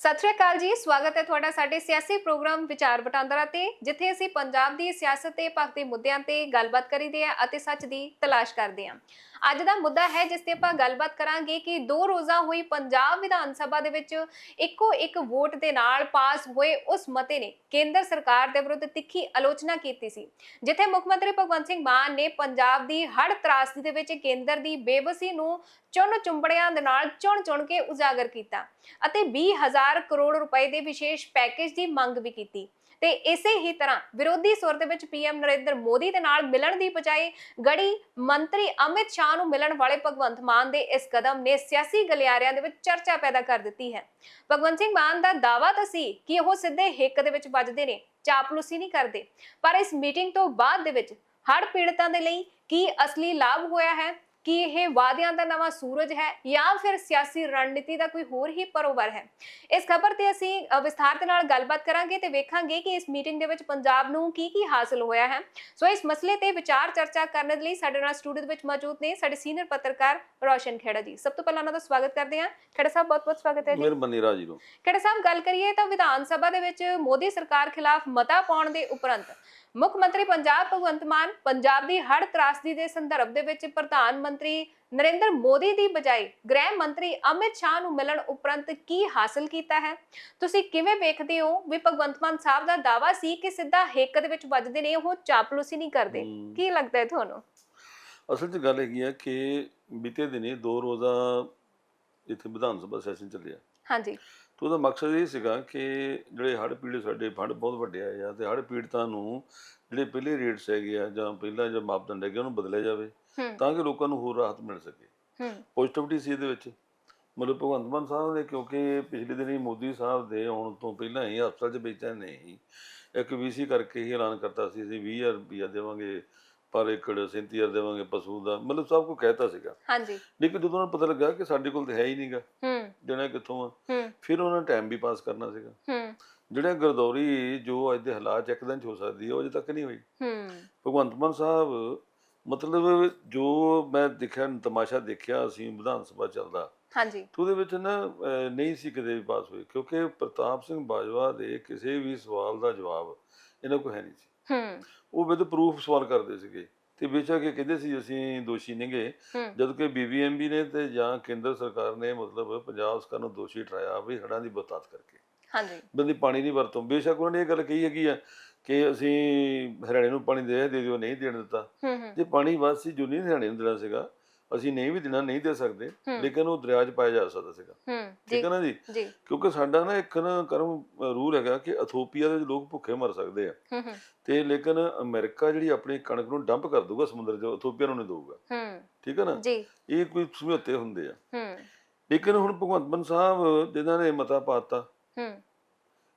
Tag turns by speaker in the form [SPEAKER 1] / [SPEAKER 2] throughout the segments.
[SPEAKER 1] ਸਤਿ ਸ਼੍ਰੀ ਅਕਾਲ ਜੀ, ਸਵਾਗਤ ਹੈ ਤੁਹਾਡਾ ਸਾਡੇ ਸਿਆਸੀ ਪ੍ਰੋਗਰਾਮ ਵਿਚਾਰ ਵਟਾਂਦਰਾ ਤੇ, ਜਿੱਥੇ ਅਸੀਂ ਪੰਜਾਬ ਦੀ ਸਿਆਸਤ ਤੇ ਪੱਖ ਦੇ ਮੁੱਦਿਆਂ ਤੇ ਗੱਲਬਾਤ ਕਰੀਦੇ ਆ ਅਤੇ ਸੱਚ ਦੀ ਤਲਾਸ਼ ਕਰਦੇ ਆ ਅੱਜ ਦਾ ਮੁੱਦਾ ਹੈ ਜਿਸ ਤੇ ਆਪਾਂ ਗੱਲਬਾਤ ਕਰਾਂਗੇ ਕਿ ਦੋ ਰੋਜ਼ਾ ਹੋਈ ਪੰਜਾਬ ਵਿਧਾਨ ਸਭਾ ਦੇ ਵਿੱਚ ਇੱਕੋ ਇੱਕ ਵੋਟ ਦੇ ਨਾਲ ਪਾਸ ਹੋਏ ਉਸ ਮਤੇ ਨੇ ਕੇਂਦਰ ਸਰਕਾਰ ਦੇ ਵਿਰੁੱਧ ਤਿੱਖੀ ਆਲੋਚਨਾ ਕੀਤੀ ਸੀ, ਜਿੱਥੇ ਮੁੱਖ ਮੰਤਰੀ ਭਗਵੰਤ ਸਿੰਘ ਮਾਨ ਨੇ ਪੰਜਾਬ ਦੀ ਹੜ ਤਰਾਸਦੀ ਦੇ ਵਿੱਚ ਕੇਂਦਰ ਦੀ ਬੇਬਸੀ ਨੂੰ ਚੁਣ ਚੁੰਬੜਿਆਂ ਦੇ ਨਾਲ ਚੁਣ ਚੁਣ ਕੇ ਉਜਾਗਰ ਕੀਤਾ ਅਤੇ 20000 ਕਰੋੜ ਰੁਪਏ ਦੇ ਵਿਸ਼ੇਸ਼ ਪੈਕੇਜ ਦੀ ਮੰਗ ਵੀ ਕੀਤੀ। ਤੇ ਇਸੇ ਹੀ ਤਰ੍ਹਾਂ ਵਿਰੋਧੀ ਸੁਰ ਦੇ ਵਿੱਚ ਪੀਐਮ ਨਰਿੰਦਰ ਮੋਦੀ ਦੇ ਨਾਲ ਮਿਲਣ ਦੀ ਬਜਾਏ ਗੜੀ ਮੰਤਰੀ ਅਮਿਤ ਸ਼ਾਹ ਨੂੰ ਮਿਲਣ ਵਾਲੇ ਭਗਵੰਤ ਮਾਨ ਦੇ ਇਸ ਕਦਮ ਨੇ ਸਿਆਸੀ ਗਲਿਆਰਿਆਂ ਦੇ ਵਿੱਚ ਚਰਚਾ ਪੈਦਾ ਕਰ ਦਿੱਤੀ ਹੈ। ਭਗਵੰਤ ਸਿੰਘ ਮਾਨ ਦਾ ਦਾਅਵਾ ਤਾਂ ਸੀ ਕਿ ਉਹ ਸਿੱਧੇ ਹਿੱਕ ਦੇ ਵਿੱਚ ਵੱਜਦੇ ਨੇ ਚਾਪਲੂਸੀ ਨਹੀਂ ਕਰਦੇ। ਪਰ ਇਸ ਮੀਟਿੰਗ ਤੋਂ ਬਾਅਦ ਦੇ ਵਿੱਚ ਹੜ੍ਹ ਪੀੜਤਾਂ ਦੇ ਲਈ ਕੀ ਅਸਲੀ ਲਾਭ ਹੋਇਆ ਹੈ? ਕਿ ਇਹ ਵਾਅਦਿਆਂ ਦਾ ਨਵਾਂ ਸੂਰਜ ਹੈ ਜਾਂ ਫਿਰ ਸਿਆਸੀ ਰਣਨੀਤੀ ਦਾ ਕੋਈ ਹੋਰ ਹੀ ਪਰੋਵਰ ਹੈ? ਇਸ ਖਬਰ ਤੇ ਅਸੀਂ ਵਿਸਥਾਰ ਦੇ ਨਾਲ ਗੱਲਬਾਤ ਕਰਾਂਗੇ ਤੇ ਵੇਖਾਂਗੇ ਕਿ ਇਸ ਮੀਟਿੰਗ ਦੇ ਵਿੱਚ ਪੰਜਾਬ ਨੂੰ ਕੀ ਕੀ ਹਾਸਲ ਹੋਇਆ ਹੈ। ਸੋ ਇਸ ਮਸਲੇ ਤੇ ਵਿਚਾਰ ਚਰਚਾ ਕਰਨ ਦੇ ਲਈ ਸਾਡੇ ਨਾਲ ਸਟੂਡੀਓ ਦੇ ਵਿੱਚ ਮੌਜੂਦ ਨੇ ਸਾਡੇ ਸੀਨੀਅਰ ਪੱਤਰਕਾਰ ਰੋਸ਼ਨ ਖੇੜਾ ਜੀ। ਸਭ ਤੋਂ ਪਹਿਲਾਂ ਉਹਨਾਂ ਦਾ ਸਵਾਗਤ ਕਰਦੇ ਹਾਂ। ਖੇੜਾ ਸਾਹਿਬ ਬਹੁਤ ਬਹੁਤ ਸਵਾਗਤ ਹੈ ਜੀ।
[SPEAKER 2] ਮਿਹਰਬਾਨੀ ਰਾਜੀ ਨੂੰ
[SPEAKER 1] ਖੇੜਾ ਸਾਹਿਬ ਗੱਲ ਕਰੀਏ ਤਾਂ ਵਿਧਾਨ ਸਭਾ ਦੇ ਵਿੱਚ ਮੋਦੀ ਸਰਕਾਰ ਖਿਲਾਫ ਮਤਾ ਪਾਉਣ ਦੇ ਉਪਰੰਤ ਮੁੱਖ ਮੰਤਰੀ ਪੰਜਾਬ ਭਗਵੰਤ ਮਾਨ ਪੰਜਾਬ ਦੀ ਹੜ੍ਹ ਤਰਾਸਦੀ ਦੇ ਸੰਦਰਭ ਦੇ ਵਿੱਚ ਪ੍ਰਧਾਨ ਮੰਤਰੀ ਨਰਿੰਦਰ ਮੋਦੀ ਦੀ ਬਜਾਏ ਗ੍ਰਹਿ ਮੰਤਰੀ ਅਮਿਤ ਸ਼ਾਹ ਨੂੰ ਮਿਲਣ ਉਪਰੰਤ ਕੀ ਹਾਸਲ ਕੀਤਾ ਹੈ? ਤੁਸੀਂ ਕਿਵੇਂ ਵੇਖਦੇ ਹੋ ਵੀ ਭਗਵੰਤ ਮਾਨ ਸਾਹਿਬ ਦਾ ਦਾਵਾ ਸੀ ਕਿ ਸਿੱਧਾ ਹਿੱਕ ਦੇ ਵਿੱਚ ਵੱਜਦੇ ਨੇ ਉਹ ਚਾਪਲੂਸੀ ਨਹੀਂ ਕਰਦੇ? ਕੀ ਲੱਗਦਾ ਹੈ ਤੁਹਾਨੂੰ?
[SPEAKER 2] ਅਸਲ 'ਚ ਗੱਲ ਹੈਗੀ ਆ ਕਿ ਬੀਤੇ ਦਿਨੀ ਦੋ ਰੋਜ਼ਾ ਇੱਥੇ ਵਿਧਾਨ ਸਭਾ ਸੈਸ਼ਨ ਚੱਲਿਆ।
[SPEAKER 1] ਹਾਂਜੀ।
[SPEAKER 2] ਤੇ ਉਹਦਾ ਮਕਸਦ ਇਹ ਸੀਗਾ ਕਿ ਜਿਹੜੇ ਹੜ੍ਹ ਪੀੜਤ ਸਾਡੇ ਫੰਡ ਬਹੁਤ ਵੱਡੇ ਆਏ ਆ ਤੇ ਹੜ੍ਹ ਪੀੜਤਾਂ ਨੂੰ ਜਿਹੜੇ ਪਹਿਲੇ ਰੇਟਸ ਹੈਗੇ ਆ ਜਾਂ ਪਹਿਲਾਂ ਜੋ ਮਾਪਦੰਡ ਹੈਗੇ ਉਹਨੂੰ ਬਦਲਿਆ ਜਾਵੇ। ਤਾਂ ਕਿ ਲੋਕਾਂ ਨੂੰ ਹੋਰ ਰਾਹਤ ਮਿਲ ਸਕੇ।
[SPEAKER 1] ਹੂੰ।
[SPEAKER 2] ਪੋਜ਼ਿਟਿਵਿਟੀ ਸੀ ਇਹਦੇ ਵਿੱਚ। ਮਤਲਬ ਭਗਵੰਤ ਮਾਨ ਸਾਹਿਬ ਨੇ ਕਿਉਂਕਿ ਪਿਛਲੇ ਦਿਨੀ ਮੋਦੀ ਸਾਹਿਬ ਦੇ ਆਉਣ ਤੋਂ ਪਹਿਲਾਂ ਹੀ ਹਸਪਤਾਲ 'ਚ ਬੈਠੇ ਨੇ ਹੀ ਇੱਕ ਵੀਸੀ ਕਰਕੇ ਹੀ ਐਲਾਨ ਕਰਤਾ ਸੀ ਅਸੀਂ 20000 ਰੁਪਇਆ ਦੇਵਾਂਗੇ ਪਰ ਏਕੜ 37000 ਦੇਵਾਂਗੇ ਪਸ਼ੂ ਦਾ। ਮਤਲਬ ਸਭ ਕੁਝ ਕਹਿਤਾ ਸੀਗਾ।
[SPEAKER 1] ਹਾਂਜੀ।
[SPEAKER 2] ਲੇਕਿਨ ਜਦੋਂ ਉਹਨਾਂ ਨੂੰ ਪਤਾ ਲੱਗਾ ਕਿ ਸਾਡੇ ਕੋਲ ਤਾਂ ਹੈ ਹੀ ਨਹੀਂਗਾ
[SPEAKER 1] ਹੂੰ।
[SPEAKER 2] ਦੇਣਾ ਕਿੱਥੋਂ ਆ?
[SPEAKER 1] ਹੂੰ।
[SPEAKER 2] ਫਿਰ ਉਹਨਾਂ ਟਾਈਮ ਵੀ ਪਾਸ ਕਰਨਾ ਸੀਗਾ।
[SPEAKER 1] ਹੂੰ।
[SPEAKER 2] ਜਿਹੜਾ ਗਰਦੌਰੀ ਜੋ ਅੱਜ ਦੇ ਹਾਲਾਤ ਇੱਕ ਦਿਨ 'ਚ ਹੋ ਸਕਦੀ ਹੈ ਉਹ ਅਜੇ ਤੱਕ ਨਹੀਂ ਹੋਈ।
[SPEAKER 1] ਹੂੰ।
[SPEAKER 2] ਭਗਵੰਤ ਮਾਨ ਸਾਹਿਬ ਮਤਲਬ ਜੋ ਮੈਂ ਦੇਖਿਆ ਤਮਾਸ਼ਾ ਦੇਖਿਆ ਅਸੀਂ ਵਿਧਾਨ ਸਭਾ ਚੱਲਦਾ।
[SPEAKER 1] ਹਾਂਜੀ।
[SPEAKER 2] ਤੇ ਉਹਦੇ ਵਿੱਚ ਨਾ ਅਹ, ਨਹੀਂ ਸੀ ਕਦੇ ਵੀ ਪਾਸ ਹੋਈ ਕਿਉਂਕਿ ਪ੍ਰਤਾਪ ਸਿੰਘ ਬਾਜਵਾ ਦੇ ਕਿਸੇ ਵੀ ਸਵਾਲ ਦਾ ਜਵਾਬ ਇਹਨਾਂ ਕੋਲ ਹੈ ਨਹੀਂ ਸੀ।
[SPEAKER 1] ਹੂੰ।
[SPEAKER 2] ਉਹ ਵਿਦ ਪ੍ਰੂਫ ਸਵਾਲ ਕਰਦੇ ਸੀਗੇ ਤੇ ਬੇਸ਼ੱਕ ਇਹ ਕਹਿੰਦੇ ਸੀ ਅਸੀਂ ਦੋਸ਼ੀ ਨਹੀਂਗੇ
[SPEAKER 1] ਹੂੰ।
[SPEAKER 2] ਜਦ ਕਿ ਬੀਬੀਐਮਬੀ ਨੇ ਤੇ ਜਾਂ ਕੇਂਦਰ ਸਰਕਾਰ ਨੇ ਮਤਲਬ ਪੰਜਾਬ ਸਰਕਾਰ ਨੂੰ ਦੋਸ਼ੀ ਠਹਿਰਾਇਆ ਵੀ ਹੜ੍ਹਾਂ ਦੀ ਬਤਾਤ ਕਰਕੇ।
[SPEAKER 1] ਹਾਂਜੀ।
[SPEAKER 2] ਬੰਦੀ ਪਾਣੀ ਨਹੀਂ ਵਰਤੋਂ ਬੇਸ਼ੱਕ ਉਹਨਾਂ ਨੇ ਇਹ ਗੱਲ ਕਹੀ ਹੈਗੀ ਆ ਕਿ ਅਸੀਂ ਹਰਿਆਣੇ ਨੂੰ ਪਾਣੀ ਦੇ ਦੇ ਦਿਓ ਨਹੀਂ ਦੇਣ ਦਿੱਤਾ।
[SPEAKER 1] ਹੂੰ ਹੂੰ।
[SPEAKER 2] ਜੇ ਪਾਣੀ ਵੱਧ ਸੀ ਜੋ ਨਹੀਂ ਹਰਿਆਣੇ ਨੂੰ ਦੇਣਾ ਸੀਗਾ ਅਸੀਂ ਨਹੀਂ ਵੀ ਦੇਣਾ ਨਹੀਂ ਦੇ ਸਕਦੇ। ਲੇਕਿਨ ਉਹ ਦਰਿਆ 'ਚ ਪਾਇਆ ਜਾ ਸਕਦਾ ਸੀਗਾ।
[SPEAKER 1] ਹੂੰ
[SPEAKER 2] ਠੀਕ ਹੈ ਨਾ ਜੀ?
[SPEAKER 1] ਜੀ।
[SPEAKER 2] ਕਿਉਂਕਿ ਸਾਡਾ ਨਾ ਇੱਕ ਨਾ ਕਰਮ ਰੂਲ ਹੈਗਾ ਕਿ ਇਥੋਪੀਆ ਦੇ ਲੋਕ ਭੁੱਖੇ ਮਰ ਸਕਦੇ ਆ।
[SPEAKER 1] ਹੂੰ ਹੂੰ।
[SPEAKER 2] ਤੇ ਲੇਕਿਨ ਅਮਰੀਕਾ ਜਿਹੜੀ ਆਪਣੀ ਕਣਕ ਨੂੰ ਡੰਪ ਕਰ ਦੂਗਾ ਸਮੁੰਦਰ 'ਚ ਇਥੋਪੀਆ ਨੂੰ ਨਹੀਂ ਦਊਗਾ।
[SPEAKER 1] ਹੂੰ।
[SPEAKER 2] ਠੀਕ ਹੈ ਨਾ?
[SPEAKER 1] ਜੀ।
[SPEAKER 2] ਇਹ ਕੋਈ ਸਮਝੌਤੇ ਹੁੰਦੇ ਆ।
[SPEAKER 1] ਹੂੰ।
[SPEAKER 2] ਲੇਕਿਨ ਹੁਣ ਭਗਵੰਤ ਮਾਨ ਸਾਹਿਬ ਜਿਨ੍ਹਾਂ ਨੇ ਮਤਾ ਪਾਤਾ
[SPEAKER 1] ਹੂੰ।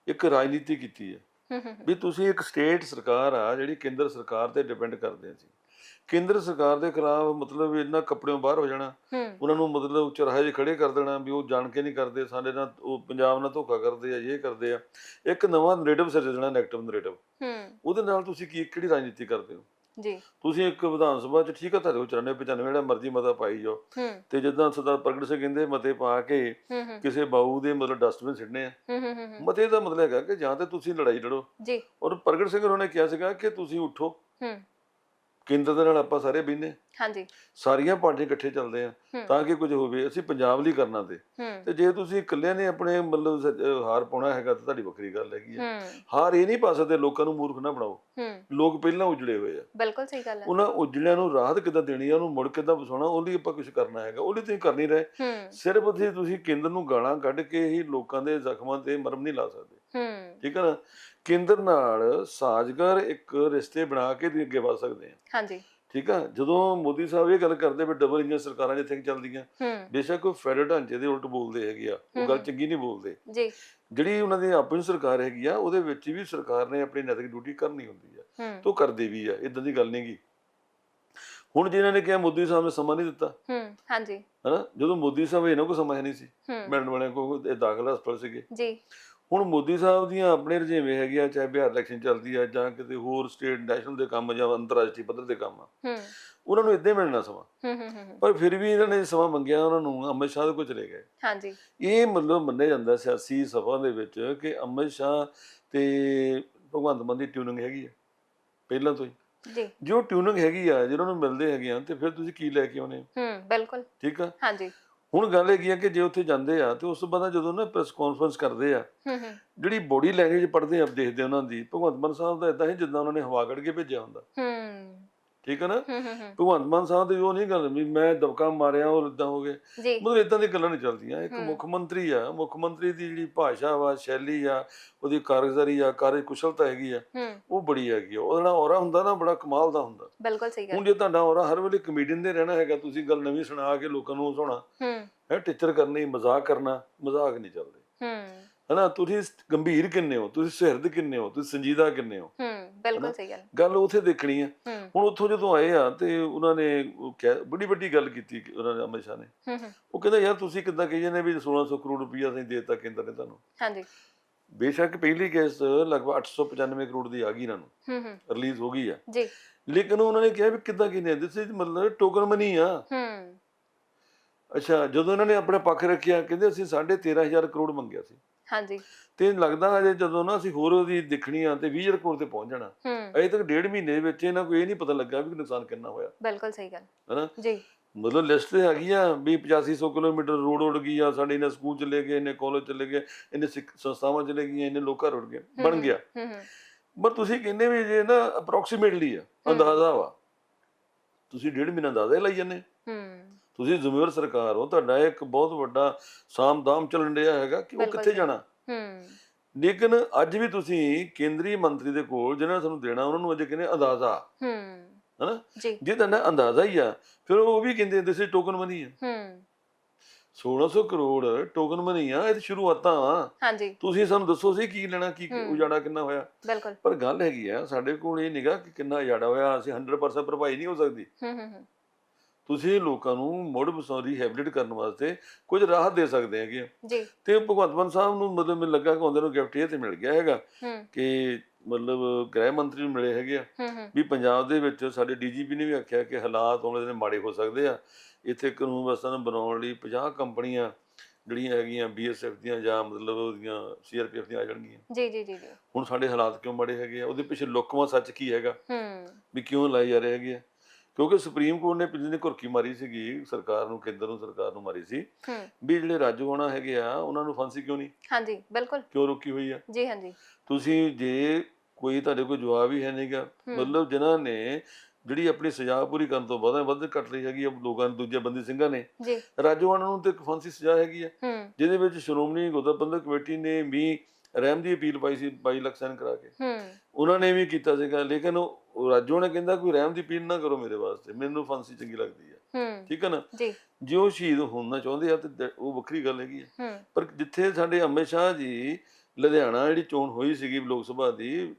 [SPEAKER 2] ਇੱਕ ਰਾਜਨੀਤੀ ਕੀਤੀ ਹੂੰ। ਵੀ ਤੁਸੀਂ ਇੱਕ ਸਟੇਟ ਸਰਕਾਰ ਆ ਜਿਹੜੀ ਕੇਂਦਰ ਸਰਕਾਰ ਤੇ ਡਿਪੈਂਡ ਕਰਦੇ ਸੀ ਕੇਂਦਰ ਸਰਕਾਰ ਦੇ ਖਿਲਾਫ ਮਤਲਬ ਇਹਨਾਂ ਕੱਪੜਿਓਂ ਬਾਹਰ ਹੋ ਜਾਣਾ ਉਹਨਾਂ ਨੂੰ ਮਤਲਬ ਚਰਹਾਏ 'ਚ ਖੜੇ ਕਰ ਦੇਣਾ ਵੀ ਉਹ ਜਾਣ ਕੇ ਨਹੀਂ ਕਰਦੇ ਸਾਡੇ ਨਾਲ ਉਹ ਪੰਜਾਬ ਨਾਲ ਧੋਖਾ ਕਰਦੇ ਆ ਇਹ ਕਰਦੇ ਆ। ਇੱਕ ਨਵਾਂ ਨੈਰੇਟਿਵ ਸਿਰਜਣਾ ਨੈਗੇਟਿਵ ਨੈਰੇਟਿਵ
[SPEAKER 1] ਹੂੰ।
[SPEAKER 2] ਉਹਦੇ ਨਾਲ ਤੁਸੀਂ ਕੀ ਕਿਹੜੀ ਰਾਜਨੀਤੀ ਕਰਦੇ ਹੋ?
[SPEAKER 1] ਜੀ।
[SPEAKER 2] ਤੁਸੀਂ ਇੱਕ ਵਿਧਾਨ ਸਭਾ 'ਚ ਠੀਕ ਆ ਤੁਹਾਡੇ ਕੋਲ 94 95 ਜਿਹੜਾ ਮਰਜ਼ੀ ਮਤਾ ਪਾਈ ਜਾਓ।
[SPEAKER 1] ਹੂੰ।
[SPEAKER 2] ਤੇ ਜਿੱਦਾਂ ਸਰਦਾਰ ਪ੍ਰਗਟ ਸਿੰਘ ਕਹਿੰਦੇ ਮਤੇ ਪਾ ਕੇ
[SPEAKER 1] ਹੂੰ ਹੂੰ।
[SPEAKER 2] ਕਿਸੇ ਬਾਊ ਦੇ ਮਤਲਬ ਡਸਟਬਿਨ ਸਿੱਟਣੇ ਆ।
[SPEAKER 1] ਹੂੰ ਹੂੰ ਹੂੰ ਹੂੰ।
[SPEAKER 2] ਮਤੇ ਦਾ ਮਤਲਬ ਹੈਗਾ ਕਿ ਜਾਂ ਤੇ ਤੁਸੀਂ ਲੜਾਈ ਲੜੋ।
[SPEAKER 1] ਜੀ।
[SPEAKER 2] ਔਰ ਪ੍ਰਗਟ ਸਿੰਘ ਹੋਰਾਂ ਨੇ ਕਿਹਾ ਸੀਗਾ ਕਿ ਤੁਸੀਂ ਉੱਠੋ।
[SPEAKER 1] ਹੂੰ।
[SPEAKER 2] ਕੇਂਦਰ ਦੇ ਨਾਲ ਆਪਾਂ ਸਾਰੇ ਬਹਿਨੇ
[SPEAKER 1] ਹਾਂਜੀ।
[SPEAKER 2] ਸਾਰੀਆਂ ਪਾਰਟੀਆਂ ਇਕੱਠੇ ਚੱਲਦੇ ਆ। ਤਾਂ ਕਿ ਕੁਝ ਹੋਵੇ ਅਸੀਂ ਪੰਜਾਬ ਲਈ ਕਰਨਾ ਤੇ। ਤੇ ਜੇ ਤੁਸੀਂ ਇਕੱਲਿਆਂ ਨੇ ਆਪਣੇ ਮਤਲਬ ਹਾਰ ਪਾਉਣਾ ਹੈਗਾ ਤਾਂ ਤੁਹਾਡੀ ਵੱਖਰੀ ਗੱਲ ਹੈਗੀ ਹੈ
[SPEAKER 1] ਹੂੰ।
[SPEAKER 2] ਹਾਰ ਇਹ ਨਹੀਂ ਪਾ ਸਕਦੇ ਲੋਕਾਂ ਨੂੰ ਮੂਰਖ ਨਾ ਬਣਾਓ। ਲੋਕ ਪਹਿਲਾਂ ਉਜੜੇ ਹੋਏ ਆ।
[SPEAKER 1] ਬਿਲਕੁਲ ਸਹੀ ਗੱਲ ਹੈ
[SPEAKER 2] ਉਹਨਾਂ ਉਜੜਿਆਂ ਨੂੰ ਰਾਹਤ ਕਿੱਦਾਂ ਦੇਣੀ ਆ ਉਹਨੂੰ ਮੁੜ ਕਿੱਦਾਂ ਵਸਾਉਣਾ ਉਹਦੇ ਲਈ ਆਪਾਂ ਕੁਝ ਕਰਨਾ ਹੈਗਾ ਉਹਦੇ ਲਈ ਤੁਸੀਂ ਕਰ ਨਹੀਂ ਰਹੇ। ਸਿਰਫ ਤੁਸੀਂ ਤੁਸੀਂ ਕੇਂਦਰ ਨੂੰ ਗਾਲਾਂ ਕੱਢ ਕੇ ਹੀ ਲੋਕਾਂ ਦੇ ਜ਼ਖਮਾਂ ਤੇ ਮਰਮ ਨਹੀਂ ਲਾ ਸਕਦੇ। ਠੀਕ ਹੈ ਨਾ? ਕੇਂਦਰ ਨਾਲ ਸਾਜ਼ਗਰ ਇੱਕ ਰਿਸ਼ਤੇ ਬਣਾ ਕੇ ਅੱਗੇ ਵਧ ਸਕਦੇ ਆ।
[SPEAKER 1] ਹਾਂਜੀ।
[SPEAKER 2] ਠੀਕ ਆ? ਜਦੋਂ ਮੋਦੀ ਸਾਹਿਬ ਇਹ ਗੱਲ ਕਰਦੇ ਵੀ ਡਬਲ ਇੰਜਨ ਸਰਕਾਰਾਂ ਜਿੱਥੇ ਚੱਲਦੀਆਂ ਬੇਸ਼ੱਕ ਉਹ ਫੈਡਰਲ ਢਾਂਚੇ ਦੇ ਉਲਟ ਬੋਲਦੇ ਹੈਗੇ ਆ। ਉਹ ਗੱਲ। ਚੰਗੀ ਨਹੀਂ ਬੋਲਦੇ।
[SPEAKER 1] ਜੀ।
[SPEAKER 2] ਜਿਹੜੀ ਉਹਨਾਂ ਦੀ ਆਪਣੀ ਸਰਕਾਰ ਹੈਗੀ ਆ ਉਹਦੇ ਵਿੱਚ ਵੀ ਸਰਕਾਰ ਨੇ ਆਪਣੀ ਨੈਤਿਕ ਡਿਊਟੀ ਕਰਨੀ ਹੁੰਦੀ ਆ। ਤੋਂ ਕਰਦੀ ਵੀ ਆ ਇਦਾਂ ਦੀ ਗੱਲ ਨਹੀਂਗੀ ਹੁਣ ਜਿਨ੍ਹਾਂ ਨੇ ਕਿਹਾ ਮੋਦੀ ਸਾਹਿਬ ਨੇ ਸਮਾਂ ਨਹੀਂ ਦਿੱਤਾ।
[SPEAKER 1] ਹੂੰ ਹਾਂਜੀ।
[SPEAKER 2] ਹਨਾ? ਜਦੋਂ ਮੋਦੀ ਸਾਹਿਬ ਇਹਨਾਂ ਕੋਲ ਸਮਾਂ ਨਹੀਂ ਸੀ। ਮਿਲਣ ਵਾਲਿਆਂ ਇਹ ਦਾਖਲ ਹਸਪਤਾਲ ਸੀਗੇ।
[SPEAKER 1] ਜੀ।
[SPEAKER 2] ਹੁਣ ਮੋਦੀ ਸਾਹਿਬ ਦੀਆਂ ਆਪਣੇ ਰੁਝੇਵੇਂ ਹੈਗੇ ਆ ਚਾਹੇ ਬਿਹਾਰ ਇਲੈਕਸ਼ਨ ਚੱਲਦੀ ਆ ਜਾਂ ਕਿਤੇ ਹੋਰ ਸਟੇਟ ਨੈਸ਼ਨਲ ਦੇ ਕੰਮ ਜਾਂ ਅੰਤਰਰਾਸ਼ਟਰੀ ਪੱਧਰ ਦੇ ਕੰਮ ਆ
[SPEAKER 1] ਹੂੰ।
[SPEAKER 2] ਉਹਨਾਂ ਨੂੰ ਇੱਦਾਂ ਮਿਲਣਾ ਸਮਾਂ।
[SPEAKER 1] ਹੂੰ ਹੂੰ ਹੂੰ ਹੂੰ।
[SPEAKER 2] ਪਰ ਫਿਰ ਵੀ ਇਹਨਾਂ ਨੇ ਸਮਾਂ ਮੰਗਿਆ ਉਹਨਾਂ ਨੂੰ ਅਮਿਤ ਸ਼ਾਹ ਦੇ ਕੋਲ ਚਲੇ ਗਏ।
[SPEAKER 1] ਹਾਂਜੀ।
[SPEAKER 2] ਇਹ ਮਤਲਬ ਮੰਨਿਆ ਜਾਂਦਾ ਸਿਆਸੀ ਸਭਾ ਦੇ ਵਿੱਚ ਕਿ ਅਮਿਤ ਸ਼ਾਹ ਤੇ ਭਗਵੰਤ ਮਾਨ ਦੀ ਟਿਊਨਿੰਗ ਹੈਗੀ ਆ ਪਹਿਲਾਂ ਤੋਂ ਹੀ।
[SPEAKER 1] ਜੀ।
[SPEAKER 2] ਜੋ ਟਿਊਨਿੰਗ ਹੈਗੀ ਆ ਜਿਹਨਾਂ ਨੂੰ ਮਿਲਦੇ ਹੈਗੇ ਆ ਤੇ ਫਿਰ ਤੁਸੀਂ ਕੀ ਲੈ ਕੇ ਆਉਨੇ? ਹੂੰ
[SPEAKER 1] ਬਿਲਕੁਲ।
[SPEAKER 2] ਠੀਕ ਆ?
[SPEAKER 1] ਹਾਂਜੀ।
[SPEAKER 2] ਹੁਣ ਗੱਲ ਹੈਗੀ ਆ ਕਿ ਜੇ ਉੱਥੇ ਜਾਂਦੇ ਆ ਤੇ ਉਸ ਤੋਂ ਬਾਅਦ ਜਦੋਂ ਨਾ ਪ੍ਰੈਸ ਕਾਨਫਰੰਸ ਕਰਦੇ ਆ ਜਿਹੜੀ ਬੋਡੀ ਲੈਂਗੁਏਜ ਪੜ੍ਹਦੇ ਆ ਦੇਖਦੇ ਉਹਨਾਂ ਦੀ ਭਗਵੰਤ ਮਾਨ ਸਾਹਿਬ ਦਾ ਇਦਾਂ ਹੀ ਜਿੱਦਾਂ ਉਹਨਾਂ ਨੇ ਹਵਾ ਕੱਢ ਕੇ ਭੇਜਿਆ ਹੁੰਦਾ।
[SPEAKER 1] ਹੂੰ।
[SPEAKER 2] ਠੀਕ ਹੈ ਨਾ ਭਗਵੰਤ ਮਾਨ ਸਾਹਿਬ ਦੀ ਉਹ ਨਹੀਂ ਗੱਲ ਵੀ ਮੈਂ ਦਬਕਾ ਮਾਰਿਆ ਉਹ ਇਦਾਂ ਹੋ ਗਏ।
[SPEAKER 1] ਜੀ।
[SPEAKER 2] ਮਤਲਬ ਇਦਾਂ ਦੀਆਂ ਗੱਲਾਂ ਨਹੀਂ ਚੱਲਦੀਆਂ। ਇੱਕ। ਮੁੱਖ ਮੰਤਰੀ ਆ ਮੁੱਖ ਮੰਤਰੀ ਦੀ ਜਿਹੜੀ ਭਾਸ਼ਾ ਵਾ ਸ਼ੈਲੀ ਆ ਉਹਦੀ ਕਾਰਗੁਜ਼ਾਰੀ ਆ ਕਾਰਜ ਕੁਸ਼ਲਤਾ ਹੈਗੀ ਆ ਉਹ ਬੜੀ ਹੈਗੀ ਆ। ਉਹਦਾ ਜਿਹੜਾ ਔਰਾ ਹੁੰਦਾ ਨਾ ਬੜਾ ਕਮਾਲ ਦਾ ਹੁੰਦਾ।
[SPEAKER 1] ਬਿਲਕੁਲ ਸਹੀ ਗੱਲ।
[SPEAKER 2] ਹੁਣ ਜੇ ਤੁਹਾਡਾ ਔਰਾ ਹਰ ਵੇਲੇ ਕਮੇਡੀਅਨ ਦੇ ਰਹਿਣਾ ਹੈਗਾ ਤੁਸੀਂ ਗੱਲ ਨਵੀਂ ਸੁਣਾ ਕੇ ਲੋਕਾਂ ਨੂੰ ਹਸਾਉਣਾ
[SPEAKER 1] ਹੂੰ।
[SPEAKER 2] ਟੀਚਰ ਕਰਨੀ ਮਜ਼ਾਕ ਕਰਨਾ ਮਜ਼ਾਕ ਨਹੀਂ ਚੱਲਦੇ। ਹਨਾ ਤੁਸੀਂ ਗੰਭੀਰ ਕਿੰਨੇ ਹੋ? ਤੁਸੀਂ ਸਿਰਦ ਕਿੰਨੇ ਹੋ? ਤੁਸੀਂ ਸੰਜੀਦਾ ਕਿੰਨੇ ਹੋ?
[SPEAKER 1] ਹੂੰ ਬਿਲਕੁਲ ਸਹੀ ਗੱਲ।
[SPEAKER 2] ਗੱਲ ਉਥੇ ਦੇਖਣੀ ਆ। ਹੁਣ ਉੱਥੋਂ ਜਦੋਂ ਆਏ ਆ ਤੇ ਉਹਨਾਂ ਨੇ ਬੜੀ ਵੱਡੀ ਗੱਲ ਕੀਤੀ ਉਹਨਾਂ ਨੇ ਅਮਿਤ ਸ਼ਾਹ ਨੇ ਉਹ ਕਹਿੰਦਾ ਯਾਰ ਤੁਸੀਂ ਕਿੱਦਾਂ ਕਹੀ ਜਾਂਦੇ ਵੀ 1600 ਕਰੋੜ ਰੁਪਈਆ ਅਸੀਂ ਦੇਤਾ ਕੇਂਦਰ ਨੇ ਤੁਹਾਨੂੰ?
[SPEAKER 1] ਹਾਂਜੀ।
[SPEAKER 2] ਬੇਸ਼ੱਕ ਪਹਿਲੀ ਕੇਸ ਲਗਭਗ 895 ਕਰੋੜ ਦੀ ਆ ਗਈ ਇਹਨਾਂ ਨੂੰ।
[SPEAKER 1] ਹੂੰ ਹੂੰ।
[SPEAKER 2] ਰਿਲੀਜ਼ ਹੋ ਗਈ ਆ।
[SPEAKER 1] ਜੀ।
[SPEAKER 2] ਲੇਕਿਨ ਉਹਨਾਂ ਨੇ ਕਿਹਾ ਵੀ ਕਿੱਦਾਂ ਕਿਨੇ ਦਿਸ ਇਜ਼ ਮਤਲਬ ਟੋਕਨ ਮਨੀ ਆ।
[SPEAKER 1] ਹੂੰ।
[SPEAKER 2] ਅੱਛਾ ਜਦੋਂ ਇਹਨਾਂ ਨੇ ਆਪਣੇ ਪੱਖ ਰੱਖਿਆ ਕਹਿੰਦੇ ਅਸੀਂ 13500 ਕਰੋੜ ਮੰਗਿਆ ਸੀ।
[SPEAKER 1] ਹਾਂਜੀ।
[SPEAKER 2] ਤੇ ਲੱਗਦਾ ਅਜੇ ਜਦੋਂ ਨਾ ਅਸੀਂ ਹੋਰ ਉਹਦੀ ਦੇਖਣੀ ਆ ਤੇ 20000 ਕਰੋੜ ਤੇ ਪਹੁੰਚ ਜਾਣਾ ਅਜੇ ਤੱਕ ਡੇਢ ਮਹੀਨੇ ਵਿੱਚ ਇਹਨਾਂ ਕੋਈ ਇਹ ਨਹੀਂ ਪਤਾ ਲੱਗਾ ਵੀ ਨੁਕਸਾਨ ਕਿੰਨਾ ਹੋਇਆ।
[SPEAKER 1] ਬਿਲਕੁਲ ਸਹੀ ਗੱਲ।
[SPEAKER 2] ਹੈਨਾ?
[SPEAKER 1] ਜੀ।
[SPEAKER 2] ਮਤਲਬ ਲਿਸਟ ਤੇ ਹੈਗੀ ਆ ਵੀ 8500 ਕਿਲੋਮੀਟਰ ਰੋਡ ਉੜ ਗਈ ਆ ਸਾਡੇ ਇਹਨੇ ਸਕੂਲ ਚਲੇ ਗਏ ਇਹਨੇ ਕਾਲਜ ਚਲੇ ਗਏ ਇਹਨੇ ਸੰਸਥਾਵਾਂ ਚਲੇ ਗਈਆਂ ਇਹਨੇ ਲੋਕ ਘਰ ਉੜ ਗਏ ਬਣ ਗਿਆ।
[SPEAKER 1] ਹੂੰ ਹੂੰ।
[SPEAKER 2] ਪਰ ਤੁਸੀਂ ਕਹਿੰਦੇ ਵੀ ਜੇ ਨਾ ਅਪਰੋਕਸੀਮੇਟਲੀ ਆ ਅੰਦਾਜ਼ਾ ਵਾ ਤੁਸੀਂ ਡੇਢ ਮਹੀਨਾ ਅੰਦਾਜ਼ਾ ਹੀ ਲਾਈ ਜਾਂਦੇ।
[SPEAKER 1] ਹੂੰ।
[SPEAKER 2] ਤੁਸੀਂ ਜ਼ਿੰਮੇਵਾਰ ਸਰਕਾਰ ਹੋ ਤੁਹਾਡਾ ਇੱਕ ਬਹੁਤ ਵੱਡਾ ਸਾਮ-ਦਾਮ ਚੱਲਣ ਰਿਹਾ ਹੈਗਾ ਕਿ ਉਹ ਕਿੱਥੇ। ਜਾਣਾ?
[SPEAKER 1] ਹੂੰ।
[SPEAKER 2] ਲੇਕਿਨ ਅੱਜ ਵੀ ਤੁਸੀਂ ਕੇਂਦਰੀ ਮੰਤਰੀ ਦੇ ਕੋਲ ਜਿਹਨਾਂ ਨੇ ਤੁਹਾਨੂੰ ਦੇਣਾ ਉਹਨਾਂ ਨੂੰ ਅਜੇ ਕਹਿੰਦੇ ਅੰਦਾਜ਼ਾ।
[SPEAKER 1] ਹੂੰ।
[SPEAKER 2] ਹਨਾ?
[SPEAKER 1] ਜੀ।
[SPEAKER 2] ਜੇ ਤੁਹਾਡਾ ਅੰਦਾਜ਼ਾ ਹੀ ਆ ਫਿਰ ਉਹ ਵੀ ਕਹਿੰਦੇ ਦਿਸ ਇਜ਼ ਟੋਕਨ ਮਨੀ ਆ।
[SPEAKER 1] ਹੂੰ।
[SPEAKER 2] 1600 ਕਰੋੜ ਟੋਕਨ ਮਨੀ ਆ ਇਹ ਤਾਂ ਸ਼ੁਰੂਆਤਾਂ ਆ।
[SPEAKER 1] ਹਾਂਜੀ।
[SPEAKER 2] ਤੁਸੀਂ ਸਾਨੂੰ ਦੱਸੋ ਸੀ ਕੀ ਲੈਣਾ ਕੀ। ਉਜਾੜਾ ਕਿੰਨਾ ਹੋਇਆ?
[SPEAKER 1] ਬਿਲਕੁਲ।
[SPEAKER 2] ਪਰ ਗੱਲ ਹੈਗੀ ਆ ਸਾਡੇ ਕੋਲ ਇਹ ਨਿਗਾ ਕਿ ਕਿੰਨਾ ਉਜਾੜਾ ਹੋਇਆ ਅਸੀਂ 100% ਭਰਪਾਈ ਨਹੀਂ ਹੋ ਸਕਦੀ।
[SPEAKER 1] ਹੂੰ ਹੂੰ ਹੂੰ।
[SPEAKER 2] ਤੁਸੀਂ ਲੋਕਾਂ ਨੂੰ ਮੁੜ ਬਸੌਰੀ ਹੈਬਿਟ ਕਰਨ ਵਾਸਤੇ ਕੁਝ ਰਾਹਤ ਦੇ ਸਕਦੇ ਹੈਗੇ ਆ।
[SPEAKER 1] ਜੀ।
[SPEAKER 2] ਤੇ ਭਗਵੰਤ ਮਾਨ ਸਾਹਿਬ ਨੂੰ ਮਤਲਬ ਮੈਨੂੰ ਲੱਗਾ ਕਿ ਉਹਦੇ ਨੂੰ ਗਿਫਟ ਇਹ ਤੇ ਮਿਲ ਗਿਆ ਹੈਗਾ
[SPEAKER 1] ਹੂੰ।
[SPEAKER 2] ਕਿ ਮਤਲਬ ਗ੍ਰਹਿ ਮੰਤਰੀ ਨੂੰ ਮਿਲੇ ਹੈਗੇ ਆ।
[SPEAKER 1] ਹੂੰ ਹੂੰ।
[SPEAKER 2] ਵੀ ਪੰਜਾਬ ਦੇ ਵਿੱਚ ਸਾਡੇ ਡੀਜੀਪੀ ਨੇ ਵੀ ਆਖਿਆ ਕਿ ਹਾਲਾਤ ਆਉਣ ਦੇ ਮਾੜੇ ਹੋ ਸਕਦੇ ਆ। ਇੱਥੇ ਕਾਨੂੰਨ ਵਿਵਸਥਾ ਨੂੰ ਬਣਾਉਣ ਲਈ 50 ਕੰਪਨੀਆਂ ਜਿਹੜੀਆਂ ਹੈਗੀਆਂ ਬੀਐਸਐਫ ਦੀਆਂ ਜਾਂ ਮਤਲਬ ਉਹਦੀਆਂ ਸੀਆਰਪੀਐਫ ਦੀਆਂ ਆ ਜਾਣਗੀਆਂ।
[SPEAKER 1] ਜੀ ਜੀ ਜੀ ਜੀ।
[SPEAKER 2] ਹੁਣ ਸਾਡੇ ਹਾਲਾਤ ਕਿਉਂ ਮਾੜੇ ਹੈਗੇ ਆ? ਉਹਦੇ ਪਿੱਛੇ ਲੁਕਵਾਂ ਸੱਚ ਕੀ ਹੈਗਾ?
[SPEAKER 1] ਹੂੰ।
[SPEAKER 2] ਵੀ ਕਿਉਂ ਲਾਏ ਜਾ ਰਹੇ ਹੈਗੇ ਆ? ਕਿਉਂਕਿ ਸੁਪਰੀਮ ਕੋਰਟ ਨੇ ਪਿਛਲੇ ਨੇ ਘੁਰਕੀ ਮਾਰੀ ਸੀਗੀ ਸਰਕਾਰ ਨੂੰ ਕੇਂਦਰ ਨੂੰ ਸਰਕਾਰ ਨੂੰ ਮਾਰੀ ਸੀ ਵੀ ਜਿਹੜੇ ਰਾਜੋਆਣਾ ਹੈਗੇ ਆ ਉਹਨਾਂ ਨੂੰ ਫਾਂਸੀ ਕਿਉਂ ਨਹੀਂ?
[SPEAKER 1] ਹਾਂਜੀ ਬਿਲਕੁਲ।
[SPEAKER 2] ਕਿਉਂ ਰੋਕੀ ਹੋਈ ਆ?
[SPEAKER 1] ਜੀ ਹਾਂਜੀ।
[SPEAKER 2] ਤੁਸੀਂ ਜੇ ਕੋਈ ਤੁਹਾਡੇ ਕੋਲ ਜਵਾਬ ਹੀ ਹੈ ਨਹੀਂਗਾ। ਮਤਲਬ ਜਿਨ੍ਹਾਂ ਨੇ ਜਿਹੜੀ ਆਪਣੀ ਸਜ਼ਾ ਪੂਰੀ ਕਰਨ ਤੋਂ ਬਾਅਦ ਵੱਧ ਕੱਟ ਲਈ ਹੈਗੀ ਆ ਲੋਕਾਂ ਨੇ ਦੂਜੇ ਬੰਦੀ ਸਿੰਘਾਂ ਨੇ
[SPEAKER 1] ਜੀ।
[SPEAKER 2] ਰਾਜੋਆਣਾ ਨੂੰ ਤੇ ਇੱਕ ਫਾਂਸੀ ਸਜ਼ਾ ਹੈਗੀ ਆ। ਜਿਹਦੇ ਵਿੱਚ ਸ਼੍ਰੋਮਣੀ ਗੁਰਦੁਆਰਾ ਕਮੇਟੀ ਨੇ ਵੀ ਰਹਿਮ ਦੀ ਅਪੀਲ ਪਾਈ ਸੀ 22 ਲੱਖ ਸਾਈਨ ਕਰਾ ਕੇ।
[SPEAKER 1] ਹੂੰ।
[SPEAKER 2] ਉਹਨਾਂ ਨੇ ਵੀ ਕੀਤਾ ਸੀਗਾ ਲੇਕਿਨ ਉਹ ਰਾਜੋ ਨੇ ਕਹਿੰਦਾ ਕੋਈ ਰਹਿਮ ਦੀ ਅਪੀਲ ਨਾ ਕਰੋ ਮੇਰੇ ਵਾਸਤੇ ਮੈਨੂੰ ਫਾਂਸੀ ਚੰਗੀ ਲੱਗਦੀ ਆ।
[SPEAKER 1] ਹੂੰ
[SPEAKER 2] ਠੀਕ ਹੈ ਨਾ?
[SPEAKER 1] ਜੀ।
[SPEAKER 2] ਜੇ ਉਹ ਸ਼ਹੀਦ ਹੋਣਾ ਚਾਹੁੰਦੇ ਆ ਤੇ ਦ- ਉਹ ਵੱਖਰੀ ਗੱਲ ਹੈਗੀ ਆ।
[SPEAKER 1] ਹੂੰ।
[SPEAKER 2] ਪਰ ਜਿੱਥੇ ਸਾਡੇ ਅਮਿਤ ਸ਼ਾਹ ਜੀ ਲੁਧਿਆਣਾ ਜਿਹੜੀ ਚੋਣ ਹੋਈ ਸੀਗੀ ਲੋਕ ਸਭਾ ਦੀ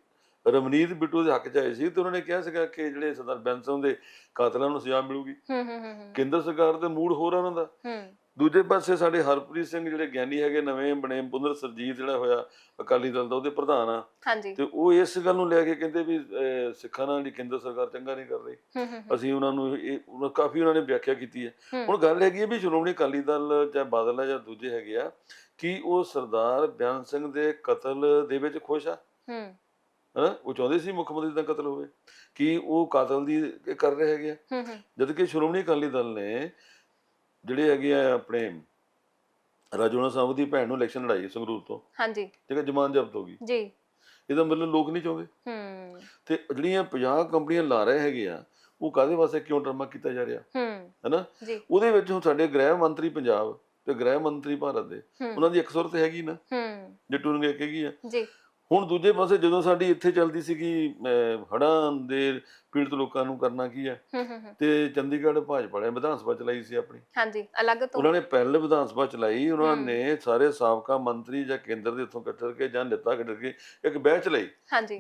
[SPEAKER 2] ਰਮਨੀਤ ਬਿੱਟੂ ਦੇ ਹੱਕ ਚ ਆਏ ਸੀ ਤੇ ਉਹਨਾਂ ਨੇ ਕਿਹਾ ਸੀਗਾ ਕਿ ਜਿਹੜੇ ਸਰਦਾਰ ਬੈਂਸਨ ਦੇ ਕਾਤਲਾਂ ਨੂੰ ਸਜ਼ਾ ਮਿਲੂਗੀ।
[SPEAKER 1] ਹੂੰ ਹੂੰ ਹੂੰ ਹੂੰ,
[SPEAKER 2] ਕੇਂਦਰ ਸਰਕਾਰ ਦੇ ਮੂਡ ਹੋਰ ਆ ਉਹਨਾਂ ਦਾ।
[SPEAKER 1] ਹੂੰ।
[SPEAKER 2] ਦੂਜੇ ਪਾਸੇ ਸਾਡੇ ਹਰਪ੍ਰੀਤ ਸਿੰਘ ਜਿਹੜੇ ਗਿਆਨੀ ਹੈਗੇ ਨਵੇਂ ਬਣੇ ਪੁੰਦਰ ਸਰਜੀਤ ਜਿਹੜਾ ਹੋਇਆ ਅਕਾਲੀ ਦਲ ਦਾ ਉਹਦੇ ਪ੍ਰਧਾਨ ਆ। ਤੇ ਉਹ ਇਸ ਗੱਲ ਨੂੰ ਲੈ ਕੇ ਕਹਿੰਦੇ ਵੀ ਸਿੱਖਾਂ ਨਾਲ ਜਿਹੜੀ ਕੇਂਦਰ ਸਰਕਾਰ ਚੰਗਾ ਨਹੀਂ ਕਰ ਰਹੀ।
[SPEAKER 1] ਹੂੰ ਹੂੰ ਹੂੰ,
[SPEAKER 2] ਅਸੀਂ ਉਹਨਾਂ ਨੂੰ ਇਹ ਉਹਨਾਂ- ਕਾਫੀ ਉਹਨਾਂ ਨੇ ਵਿਆਖਿਆ ਕੀਤੀ ਹੈ।
[SPEAKER 1] ਹੂੰ,
[SPEAKER 2] ਹੁਣ ਗੱਲ ਹੈਗੀ ਹੈ ਵੀ ਸ਼੍ਰੋਮਣੀ ਅਕਾਲੀ ਦਲ ਚਾਹੇ ਬਾਦਲ ਹੈ ਜਾਂ ਦੂਜੇ ਹੈਗੇ ਆ ਕਿ ਉਹ ਸਰਦਾਰ ਬਿਆਨ ਸਿੰਘ ਦੇ ਕਤਲ ਦੇ ਵਿੱਚ ਖੁਸ਼ ਆ।
[SPEAKER 1] ਹੂੰ।
[SPEAKER 2] ਹਨਾ ਉਹ ਚਾਹੁੰਦੇ ਸੀ ਮੁੱਖ ਮੰਤਰੀ ਦਾ ਕਤਲ ਹੋਵੇ। ਕਿ ਉਹ ਕਾਤਲ ਦੀ ਕਰ ਰਹੇ ਹੈਗੇ ਆ।
[SPEAKER 1] ਹੂੰ ਹੂੰ।
[SPEAKER 2] ਜਦ ਕਿ ਸ਼੍ਰੋਮਣੀ ਅਕਾਲੀ ਦਲ ਨੇ ਜਿਹੜੇ ਹੈਗੇ ਆ ਆਪਣੇ ਰਾਜੋਨਾ ਸਾਹਿਬ ਦੀ ਭੈਣ ਨੂੰ ਇਲੈਕਸ਼ਨ ਲੜਾਈ ਸੰਗਰੂਰ ਤੋਂ।
[SPEAKER 1] ਹਾਂਜੀ।
[SPEAKER 2] ਠੀਕ ਹੈ ਜ਼ਮਾਨ ਜ਼ਬਤ ਹੋ ਗਈ।
[SPEAKER 1] ਜੀ।
[SPEAKER 2] ਇਹਦਾ ਮਤਲਬ ਲੋਕ ਨਹੀਂ ਚਾਹੁੰਦੇ।
[SPEAKER 1] ਹੂੰ।
[SPEAKER 2] ਤੇ ਜਿਹੜੀਆਂ 50 ਕੰਪਨੀਆਂ ਲਾ ਰਹੇ ਹੈਗੇ ਆ ਉਹ ਕਾਦੇ ਵਾਸਤੇ ਕਿਉਂ ਡਰਾਮਾ ਕੀਤਾ ਜਾ ਰਿਹਾ?
[SPEAKER 1] ਹੂੰ।
[SPEAKER 2] ਹੈਨਾ? ਉਹਦੇ ਵਿੱਚ ਹੁਣ ਸਾਡੇ ਗ੍ਰਹਿ ਮੰਤਰੀ ਪੰਜਾਬ ਤੇ ਗ੍ਰਹਿ ਮੰਤਰੀ ਭਾਰਤ ਦੇ ਉਹਨਾਂ ਦੀ ਇੱਕ ਸੁਰਤ ਹੈਗੀ ਨਾ?
[SPEAKER 1] ਹੂੰ।
[SPEAKER 2] ਜੇ ਇੱਕ ਹੈਗੀ ਆ।
[SPEAKER 1] ਜੀ।
[SPEAKER 2] ਹੁਣ ਦੂਜੇ ਪਾਸੇ ਜਦੋਂ ਸਾਡੀ ਇੱਥੇ ਚੱਲਦੀ ਸੀਗੀ ਹੜਾਂ ਦੇ ਪੀੜਤ ਲੋਕਾਂ ਨੂੰ ਕਰਨਾ ਕੀ ਹੈ? ਤੇ ਚੰਡੀਗੜ੍ਹ ਭਾਜਪਾ ਨੇ ਵਿਧਾਨ ਸਭਾ ਚਲਾਈ ਸੀ ਆਪਣੀ।
[SPEAKER 1] ਹਾਂਜੀ ਅਲੱਗ ਤੋਂ।
[SPEAKER 2] ਉਹਨਾਂ ਨੇ ਪਹਿਲੇ ਵਿਧਾਨ ਸਭਾ ਚਲਾਈ ਉਹਨਾਂ। ਨੇ ਸਾਰੇ ਸਾਬਕਾ ਮੰਤਰੀ ਜਾਂ ਕੇਂਦਰ ਦੇ ਇੱਥੋਂ ਕੱਟਰ ਕੇ ਜਾਂ ਨੇਤਾ ਕੱਟਰ ਕੇ ਇੱਕ ਬਹਿ ਚਲਾਈ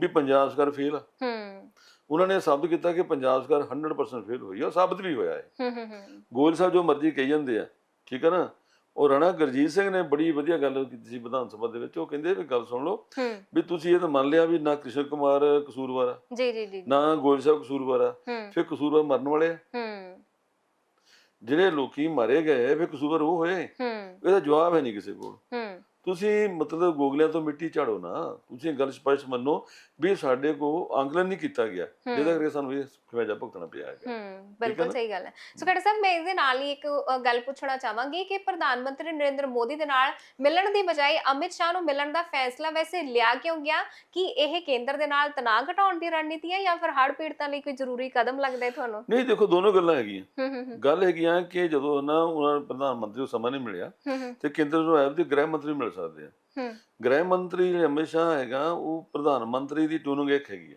[SPEAKER 2] ਵੀ ਪੰਜਾਬ ਸਰਕਾਰ ਫੇਲ ਆ।
[SPEAKER 1] ਹੂੰ।
[SPEAKER 2] ਉਹਨਾਂ ਨੇ ਸਾਬਤ ਕੀਤਾ ਕਿ ਪੰਜਾਬ ਸਰਕਾਰ 100% ਫੇਲ ਹੋਈ ਆ ਸਾਬਤ ਵੀ ਹੋਇਆ ਹੈ।
[SPEAKER 1] ਹੂੰ ਹੂੰ ਹੂੰ।
[SPEAKER 2] ਗੋਇਲ ਸਾਹਿਬ ਜੋ ਮਰਜ਼ੀ ਕਹੀ ਜਾਂਦੇ ਆ ਠੀਕ ਹੈ ਨਾ? ਉਹ ਰਾਣਾ ਗੁਰਜੀਤ ਸਿੰਘ ਨੇ ਬੜੀ ਵਧੀਆ ਗੱਲ ਕੀਤੀ ਸੀ ਵਿਧਾਨ ਸਭਾ ਦੇ ਵਿੱਚ ਉਹ ਕਹਿੰਦੇ ਵੀ ਗੱਲ ਸੁਣ ਲਓ ਵੀ ਤੁਸੀਂ ਇਹ ਤਾਂ ਮੰਨ ਲਿਆ ਵੀ ਨਾ ਕ੍ਰਿਸ਼ਨ ਕੁਮਾਰ ਕਸੂਰਵਾਰ ਆ
[SPEAKER 1] ਜੀ ਜੀ ਜੀ।
[SPEAKER 2] ਨਾ ਗੋਇਲ ਸਾਹਿਬ ਕਸੂਰਵਾਰ ਆ ਫਿਰ ਕਸੂਰਵਾਰ ਮਰਨ ਵਾਲੇ ਆ।
[SPEAKER 1] ਹੂੰ।
[SPEAKER 2] ਜਿਹੜੇ ਲੋਕੀ ਮਾਰੇ ਗਏ ਫਿਰ ਕਸੂਰਵਾਰ ਉਹ ਹੋਏ।
[SPEAKER 1] ਹੂੰ।
[SPEAKER 2] ਇਹਦਾ ਜਵਾਬ ਹੈ ਨਹੀਂ ਕਿਸੇ ਕੋਲ।
[SPEAKER 1] ਹੂੰ।
[SPEAKER 2] ਤੁਸੀਂ ਮਤਲਬ ਗੋਗਲਿਆਂ ਤੋਂ ਮਿੱਟੀ ਝਾੜੋ ਨਾ ਤੁਸੀਂ ਗੱਲ ਸਪਸ਼ਟ ਮੰਨੋ ਵੀ ਸਾਡੇ ਕੋ ਅੰਕਲਨ ਨਹੀਂ ਕੀਤਾ ਗਿਆ। ਜਿਹਦਾ ਕਰਕੇ ਸਾਨੂੰ ਇਹ ਖਿਆਜਾ ਭੁਗਤਣਾ ਪਿਆ
[SPEAKER 1] ਹੂੰ ਬਿਲਕੁਲ? ਸਹੀ ਗੱਲ ਹੈ। ਸੋ ਖੜਾ ਸਾਹਿਬ ਮੈਂ ਇਸ ਦੇ ਨਾਲ ਹੀ ਇੱਕ ਗੱਲ ਪੁੱਛਣਾ ਚਾਹਾਂਗੀ ਕਿ ਪ੍ਰਧਾਨ ਮੰਤਰੀ ਨਰਿੰਦਰ ਮੋਦੀ ਦੇ ਨਾਲ ਮਿਲਣ ਦੀ ਬਜਾਏ ਅਮਿਤ ਸ਼ਾਹ ਨੂੰ ਮਿਲਣ ਦਾ ਫੈਸਲਾ ਵੈਸੇ ਲਿਆ ਕਿਉਂ ਗਿਆ? ਕਿ ਇਹ ਕੇਂਦਰ ਦੇ ਨਾਲ ਤਣਾਅ ਘਟਾਉਣ ਦੀ ਰਣਨੀਤੀ ਹੈ ਜਾਂ ਫਿਰ ਹੜ੍ਹ ਪੀੜਤਾਂ ਲਈ ਕੋਈ ਜ਼ਰੂਰੀ ਕਦਮ ਲੱਗਦਾ ਹੈ ਤੁਹਾਨੂੰ?
[SPEAKER 2] ਨਹੀਂ ਦੇਖੋ ਦੋਨੋਂ ਗੱਲਾਂ ਹੈਗੀਆਂ। ਗੱਲ ਹੈਗੀਆਂ ਕਿ ਜਦੋਂ ਨਾ ਉਹਨਾਂ ਪ੍ਰਧਾਨ ਮੰਤਰੀ ਨੂੰ ਸਮਾਂ ਨਹੀਂ ਮਿਲਿਆ ਤੇ ਕੇਂਦਰ ਨੂੰ ਆਇਆ ਤੇ ਗ੍ਰਹਿ ਮੰਤਰੀ ਮਿਲ ਸਕਦੇ ਆ।
[SPEAKER 1] ਹੂੰ।
[SPEAKER 2] ਗ੍ਰਹਿ ਮੰਤਰੀ ਸ਼ਾਹ ਹੈਗਾ ਉਹ ਪ੍ਰਧਾਨ ਮੰਤਰੀ ਦੀ ਟੂਨਿੰਗ ਇੱਕ ਹੈਗੀ ਆ।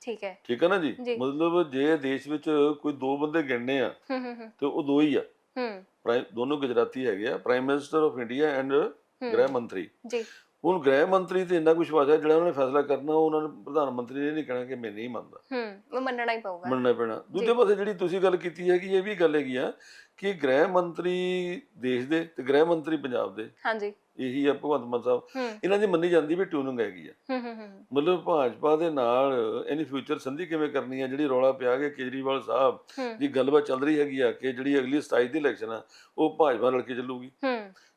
[SPEAKER 1] ਠੀਕ ਹੈ।
[SPEAKER 2] ਠੀਕ ਹੈ ਨਾ ਜੀ। ਮਤਲਬ ਜੇ ਦੇਸ਼ ਵਿੱਚ ਕੋਈ ਦੋ ਬੰਦੇ ਗਿਣਨੇ ਆ
[SPEAKER 1] ਹੂੰ ਹੂੰ ਹੂੰ।
[SPEAKER 2] ਤੇ ਉਹ ਦੋ ਹੀ ਆ।
[SPEAKER 1] ਹੂੰ।
[SPEAKER 2] ਦੋਨੋਂ ਗੁਜਰਾਤੀ ਹੈਗੇ ਆ prime minister of India and ਗ੍ਰਹਿ ਮੰਤਰੀ।
[SPEAKER 1] ਜੀ।
[SPEAKER 2] ਹੁਣ ਗ੍ਰਹਿ ਮੰਤਰੀ ਤੇ ਇੰਨਾ ਕੁਝ ਵਾਜਾ ਜਿਹੜਾ ਉਹਨਾਂ ਨੇ ਫੈਸਲਾ ਕਰਨਾ ਉਹ ਉਹਨਾਂ ਨੇ ਪ੍ਰਧਾਨ ਮੰਤਰੀ ਨੇ ਨਹੀਂ ਕਹਿਣਾ ਕਿ ਮੈਂ ਨਹੀਂ ਮੰਨਦਾ।
[SPEAKER 1] ਹੂੰ ਉਹ ਮੰਨਣਾ ਹੀ ਪਊਗਾ।
[SPEAKER 2] ਮੰਨਣਾ ਪੈਣਾ। ਦੂਜੇ ਪਾਸੇ ਜਿਹੜੀ ਤੁਸੀਂ ਗੱਲ ਕੀਤੀ ਹੈਗੀ ਇਹ ਵੀ ਗੱਲ ਹੈਗੀ ਆ ਕਿ ਗ੍ਰਹਿ ਮੰਤਰੀ ਦੇਸ਼ ਦੇ ਤੇ ਗ੍ਰਹਿ ਮੰਤਰੀ ਪੰਜਾਬ ਦੇ।
[SPEAKER 1] ਹਾਂਜੀ।
[SPEAKER 2] ਇਹੀ ਆ ਭਗਵੰਤ ਮਾਨ ਸਾਹਿਬ। ਇਹਨਾਂ ਦੀ ਮੰਨੀ ਜਾਂਦੀ ਵੀ ਟਿਊਨਿੰਗ ਹੈਗੀ ਆ। ਮਤਲਬ ਭਾਜਪਾ ਦੇ ਨਾਲ ਇਨ ਫਿਊਚਰ ਸੰਧੀ ਕਿਵੇਂ ਕਰਨੀ ਆ ਜਿਹੜੀ ਰੌਲਾ ਪਿਆ ਕਿ ਕੇਜਰੀਵਾਲ ਸਾਹਿਬ ਦੀ ਗੱਲਬਾਤ ਚੱਲ ਰਹੀ ਹੈਗੀ ਆ ਕਿ ਜਿਹੜੀ ਅਗਲੀ 27 ਦੀ ਇਲੈਕਸ਼ਨ ਆ ਉਹ ਭਾਜਪਾ ਲੜ ਕੇ ਚੱਲੂਗੀ।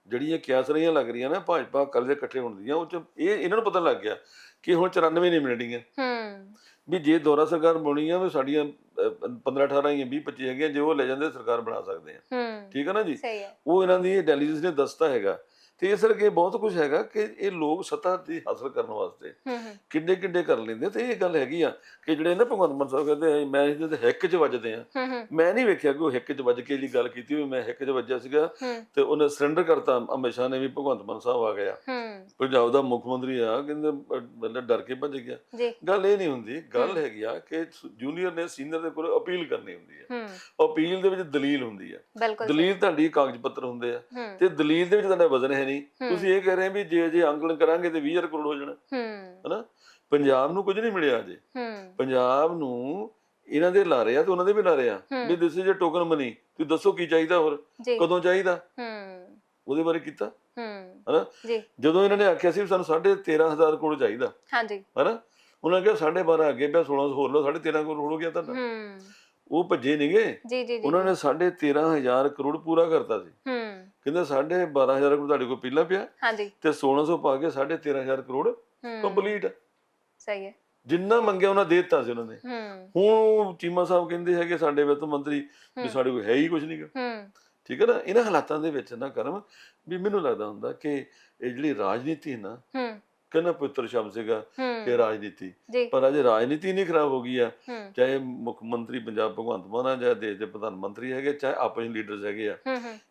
[SPEAKER 2] ਜਿਹੜੀਆਂ ਕਿਆਸਰੀਆਂ ਲੱਗ ਰਹੀਆਂ ਨਾ ਭਾਜਪਾ ਕੱਲ ਦੇ ਇਕੱਠੇ ਹੋਣ ਦੀਆਂ ਉਹ ਚ ਇਹ ਇਹਨਾਂ ਨੂੰ ਪਤਾ ਲੱਗ ਗਿਆ ਕਿ ਹੁਣ 94 ਨਹੀਂ ਮਿਲਣੀਆਂ।
[SPEAKER 1] ਹੂੰ।
[SPEAKER 2] ਵੀ ਜੇ ਦੌਰਾ ਸਰਕਾਰ ਬਣੀ ਆ ਵੀ ਸਾਡੀਆਂ 15 18 ਜਾਂ 20 25 ਹੈਗੀਆਂ ਜੇ ਉਹ ਲੈ ਜਾਂਦੇ ਸਰਕਾਰ ਬਣਾ ਸਕਦੇ ਆ। ਠੀਕ ਹੈ ਨਾ ਜੀ? ਉਹ ਇਹਨਾਂ ਦੀ ਇੰਟੈਲੀਜੈਂਸ ਨੇ ਦੱਸਤਾ ਹੈਗਾ ਤੇ ਇਸ ਕਰਕੇ ਬਹੁਤ ਕੁਝ ਹੈਗਾ ਕਿ ਇਹ ਲੋਕ ਸੱਤਾ ਦੀ ਹਾਸਲ ਕਰਨ ਵਾਸਤੇ ਕਿੰਨੇ ਕਿੰਨੇ ਕਰ ਲੈਂਦੇ ਤੇ ਇਹ ਗੱਲ ਹੈਗੀ ਆ ਕਿ ਜਿਹੜੇ ਨਾ ਭਗਵੰਤ ਮਾਨ ਸਾਹਿਬ ਕਹਿੰਦੇ ਆ, ਮੈਂ ਇਹਦੇ ਤੇ ਹਿੱਕ 'ਚ ਵੱਜਦੇ ਆ। ਮੈਂ ਨਹੀਂ ਵੇਖਿਆ ਕਿ ਉਹ ਹਿੱਕ 'ਚ ਵੱਜ ਕੇ ਜਿਹੜੀ ਗੱਲ ਕੀਤੀ ਹੋਈ ਮੈਂ ਹਿੱਕ 'ਚ ਵੱਜਿਆ ਸੀਗਾ ਤੇ ਉਹਨੇ ਸਰੈਂਡਰ ਕਰਤਾ ਅਮਿਤ ਸ਼ਾਹ ਨੇ ਵੀ ਭਗਵੰਤ ਮਾਨ ਸਾਹਿਬ ਆ ਗਿਆ। ਪੰਜਾਬ ਦਾ ਮੁੱਖ ਮੰਤਰੀ ਆ ਕਹਿੰਦੇ ਬੰਦਾ ਡਰ ਕੇ ਭੱਜ ਗਿਆ। ਗੱਲ ਇਹ ਨਹੀਂ ਹੁੰਦੀ ਗੱਲ ਹੈਗੀ ਆ ਕਿ ਜੂਨੀਅਰ ਨੇ ਸੀਨੀਅਰ ਦੇ ਕੋਲ ਅਪੀਲ ਕਰਨੀ ਹੁੰਦੀ ਹੈ। ਅਪੀਲ ਦੇ ਵਿੱਚ ਦਲੀਲ ਹੁੰਦੀ ਹੈ। ਦਲੀਲ ਤੁਹਾਡੀ ਕਾਗਜ਼ ਪੱਤਰ ਹੁੰਦੇ ਆ। ਤੇ ਦਲੀਲ ਦੇ ਵਿੱਚ ਤੁਹਾਡਾ ਵਜ਼ਨ ਹੈ ਨਹੀਂ। ਤੁਸੀਂ ਇਹ ਕਹਿ ਰਹੇ ਵੀ ਜੇ ਜੇ ਅੰਕਲਨ ਕਰਾਂਗੇ ਤੇ 20000 ਕਰੋੜ ਹੋ ਜਾਣਾ।
[SPEAKER 1] ਹੂੰ।
[SPEAKER 2] ਹਨਾ? ਪੰਜਾਬ ਨੂੰ ਕੁਝ ਨਹੀਂ ਮਿਲਿਆ ਅਜੇ। ਪੰਜਾਬ ਨੂੰ ਇਹਨਾਂ ਦੇ ਲਾ ਰਹੇ ਆ ਤੇ ਉਹਨਾਂ ਦੇ ਵੀ ਲਾ ਰਹੇ ਆ। ਵੀ this is a token money ਤੁਸੀਂ ਦੱਸੋ ਕੀ ਚਾਹੀਦਾ ਹੋਰ? ਕਦੋਂ ਚਾਹੀਦਾ?
[SPEAKER 1] ਹੂੰ।
[SPEAKER 2] ਉਹਦੇ ਬਾਰੇ ਕੀਤਾ?
[SPEAKER 1] ਹੂੰ।
[SPEAKER 2] ਹਨਾ?
[SPEAKER 1] ਜੀ।
[SPEAKER 2] ਜਦੋਂ ਇਹਨਾਂ ਨੇ ਆਖਿਆ ਸੀ ਵੀ ਸਾਨੂੰ 13500 ਕਰੋੜ ਚਾਹੀਦਾ।
[SPEAKER 1] ਹਾਂਜੀ।
[SPEAKER 2] ਹਨਾ? ਉਹਨਾਂ ਨੇ ਕਿਹਾ 12.5 ਅੱਗੇ ਪਿਆ 16 ਹੋਰ ਲਓ 13.5 ਕਰੋੜ ਹੋ ਗਿਆ ਤੁਹਾਡਾ।
[SPEAKER 1] ਹੂੰ।
[SPEAKER 2] ਉਹ ਭੱਜੇ ਨਹੀਂਗੇ
[SPEAKER 1] ਜੀ ਜੀ
[SPEAKER 2] ਉਹਨਾਂ ਨੇ 13500 ਕਰੋੜ ਪੂਰਾ ਕਰਤਾ ਸੀ
[SPEAKER 1] ਹੂੰ।
[SPEAKER 2] ਕਹਿੰਦੇ 12500 ਕਰੋੜ ਤੁਹਾਡੇ ਕੋਲ ਪਹਿਲਾਂ ਪਿਆ।
[SPEAKER 1] ਹਾਂਜੀ।
[SPEAKER 2] ਤੇ 1600 ਪਾ ਕੇ 13500 ਕਰੋੜ ਕੰਪਲੀਟ।
[SPEAKER 1] ਸਹੀ ਹੈ।
[SPEAKER 2] ਜਿੰਨਾ ਮੰਗਿਆ ਉਹਨਾਂ ਦੇ ਦਿੱਤਾ ਸੀ ਉਹਨਾਂ ਨੇ।
[SPEAKER 1] ਹੂੰ।
[SPEAKER 2] ਹੁਣ ਚੀਮਾ ਸਾਹਿਬ ਕਹਿੰਦੇ ਹੈਗੇ ਸਾਡੇ ਵਿੱਤ ਮੰਤਰੀ ਵੀ। ਸਾਡੇ ਕੋਲ ਹੈ ਹੀ ਕੁਝ ਨਹੀਂ
[SPEAKER 1] ਹੂੰ।
[SPEAKER 2] ਠੀਕ ਹੈ ਨਾ? ਇਹਨਾਂ ਹਾਲਾਤਾਂ ਦੇ ਵਿੱਚ ਨਾ ਕਰਮ ਵੀ ਮੈਨੂੰ ਲੱਗਦਾ ਹੁੰਦਾ ਕਿ ਇਹ ਜਿਹੜੀ ਰਾਜਨੀਤੀ ਹੈ ਨਾ
[SPEAKER 1] ਹੂੰ।
[SPEAKER 2] ਕਹਿੰਦਾ ਪੁੱਤਰ ਸ਼ਬਦ ਸੀਗਾ ਕਿ ਰਾਜਨੀਤੀ। ਪਰ ਅਜੇ ਰਾਜਨੀਤੀ ਨਹੀਂ ਖਰਾਬ ਹੋ ਗਈ ਆ। ਚਾਹੇ ਮੁੱਖ ਮੰਤਰੀ ਪੰਜਾਬ ਭਗਵੰਤ ਮਾਨ ਆ ਜਾਂ ਦੇਸ਼ ਦੇ ਪ੍ਰਧਾਨ ਮੰਤਰੀ ਹੈਗੇ ਚਾਹੇ ਆਪੋਜੀਸ਼ਨ ਲੀਡਰਸ ਹੈਗੇ ਆ।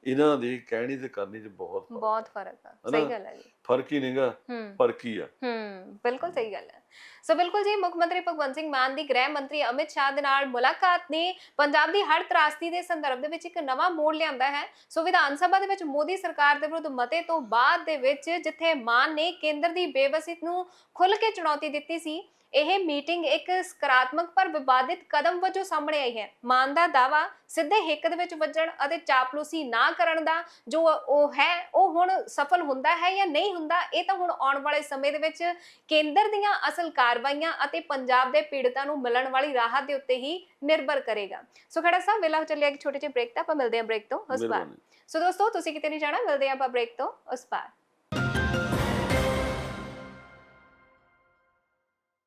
[SPEAKER 2] ਇਹਨਾਂ ਦੀ ਕਹਿਣੀ ਤੇ ਕਰਨੀ 'ਚ ਬਹੁਤ
[SPEAKER 1] ਬਹੁਤ ਫ਼ਰਕ ਆ? ਸਹੀ ਗੱਲ ਹੈ ਜੀ।
[SPEAKER 2] ਫ਼ਰਕ ਹੀ ਨਹੀਂਗਾ ਫ਼ਰਕ ਹੀ ਆ।
[SPEAKER 1] ਹੂੰ ਬਿਲਕੁਲ ਸਹੀ ਗੱਲ ਹੈ ਸੋ ਬਿਲਕੁਲ ਜੀ, ਮੁੱਖ ਮੰਤਰੀ ਭਗਵੰਤ ਸਿੰਘ ਮਾਨ ਦੀ ਗ੍ਰਹਿ ਮੰਤਰੀ ਅਮਿਤ ਸ਼ਾਹ ਦੇ ਨਾਲ ਮੁਲਾਕਾਤ ਨੇ ਪੰਜਾਬ ਦੀ ਹਰ ਤਰਾਸਦੀ ਦੇ ਸੰਦਰਭ ਦੇ ਵਿੱਚ ਇੱਕ ਨਵਾਂ ਮੋੜ ਲਿਆਂਦਾ ਹੈ। ਸੋ, ਵਿਧਾਨ ਸਭਾ ਦੇ ਵਿੱਚ ਮੋਦੀ ਸਰਕਾਰ ਦੇ ਵਿਰੁੱਧ ਮਤੇ ਤੋਂ ਬਾਅਦ ਦੇ ਵਿੱਚ ਜਿੱਥੇ ਮਾਨ ਨੇ ਕੇਂਦਰ ਦੀ ਬੇਵਸੀ ਨੂੰ ਖੁੱਲ੍ਹ ਕੇ ਚੁਣੌਤੀ ਦਿੱਤੀ ਸੀ ਇਹ ਮੀਟਿੰਗ ਇੱਕ ਸਕਾਰਾਤਮਕ ਪਰ ਵਿਵਾਦਿਤ ਕਦਮ ਵਜੋਂ ਸਾਹਮਣੇ ਆਈ ਹੈ। ਮਾਨ ਦਾ ਦਾਵਾ ਸਿੱਧੇ ਹਿੱਕ ਦੇ ਵਿੱਚ ਵੱਜਣ ਅਤੇ ਚਾਪਲੂਸੀ ਨਾ ਕਰਨ ਦਾ ਜੋ ਉਹ ਹੈ ਉਹ ਹੁਣ ਸਫਲ ਹੁੰਦਾ ਹੈ ਜਾਂ ਨਹੀਂ ਹੁੰਦਾ ਇਹ ਤਾਂ ਹੁਣ ਆਉਣ ਵਾਲੇ ਸਮੇਂ ਦੇ ਵਿੱਚ ਕੇਂਦਰ ਦੀਆਂ ਅਸਲ ਕਾਰਵਾਈਆਂ ਅਤੇ ਪੰਜਾਬ ਦੇ ਪੀੜਤਾਂ ਨੂੰ ਮਿਲਣ ਵਾਲੀ ਰਾਹਤ ਦੇ ਉੱਤੇ ਹੀ ਨਿਰਭਰ ਕਰੇਗਾ। ਸੋ ਖੜਾ ਸਾਹਿਬ ਵੇਲਾ ਚੱਲਿਆ ਇੱਕ ਛੋਟੇ ਜਿਹੇ ਬ੍ਰੇਕ ਤਾਂ ਆਪਾਂ ਮਿਲਦੇ ਹਾਂ ਬ੍ਰੇਕ ਤੋਂ ਉਸ ਬਾਅਦ। ਸੋ ਦੋਸਤੋ ਤੁਸੀਂ ਕਿਤੇ ਨਹੀਂ ਜਾਣਾ ਮਿਲਦੇ ਹਾਂ ਆਪਾਂ ਬ੍ਰੇਕ ਤੋਂ ਉਸ ਬਾਅਦ।